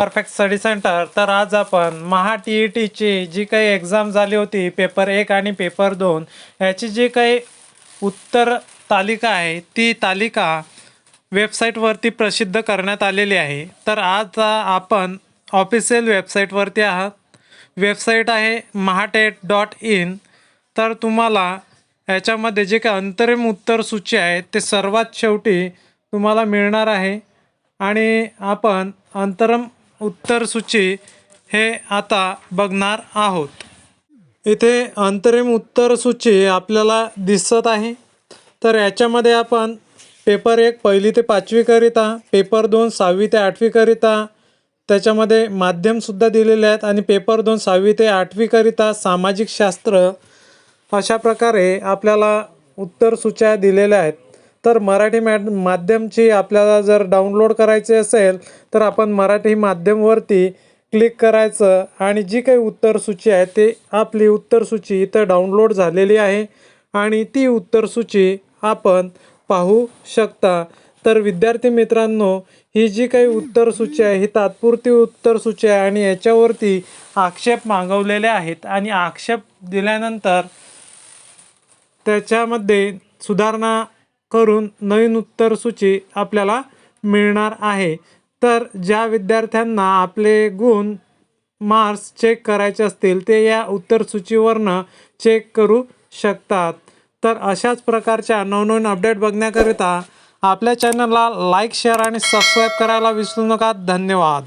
Perfect study centre तर आज आपण महा टी ई टीची जी काही एक्झाम झाली होती पेपर एक आणि पेपर दोन याची जी काही उत्तर तालिका आहे ती तालिका वेबसाईटवरती प्रसिद्ध करण्यात आलेली आहे. तर आज आपण ऑफिशियल वेबसाईटवरती आहात. वेबसाईट आहे महाटेट डॉट इन तर तुम्हाला याच्यामध्ये जे काही अंतरिम उत्तर सूची आहे ते सर्वात शेवटी तुम्हाला मिळणार आहे. आणि आपण अंतरम उत्तर सूची हे आता बघणार आहोत. इथे अंतरिम उत्तर सूची आपल्याला दिसत आहे. तर याच्यामध्ये आपण पेपर एक पहिली ते पाचवीकरिता पेपर दोन सहावी ते आठवीकरिता त्याच्यामध्ये माध्यमसुद्धा दिलेले आहेत आणि पेपर दोन सहावी ते आठवीकरिता सामाजिक शास्त्र अशा प्रकारे आपल्याला उत्तर सूच्या दिलेल्या आहेत. तर मराठी मॅड माध्यमची आपल्याला जर डाउनलोड करायची असेल तर आपण मराठी माध्यमवरती क्लिक करायचं आणि जी काही उत्तरसूची आहे ते आपली उत्तरसूची इथं डाउनलोड झालेली आहे आणि ती उत्तरसूची आपण पाहू शकता. तर विद्यार्थी मित्रांनो ही जी काही उत्तर सूची आहे ही तात्पुरती उत्तर सूची आहे आणि याच्यावरती आक्षेप मागवलेले आहेत आणि आक्षेप दिल्यानंतर त्याच्यामध्ये सुधारणा करून नवीन उत्तरसूची आपल्याला मिळणार आहे. तर ज्या विद्यार्थ्यांना आपले गुण मार्क्स चेक करायचे असतील ते या उत्तरसूचीवरनं चेक करू शकतात. तर अशाच प्रकारच्या नवनवीन अपडेट बघण्याकरिता आपल्या चॅनलला लाईक शेअर आणि सबस्क्राईब करायला विसरू नका. धन्यवाद.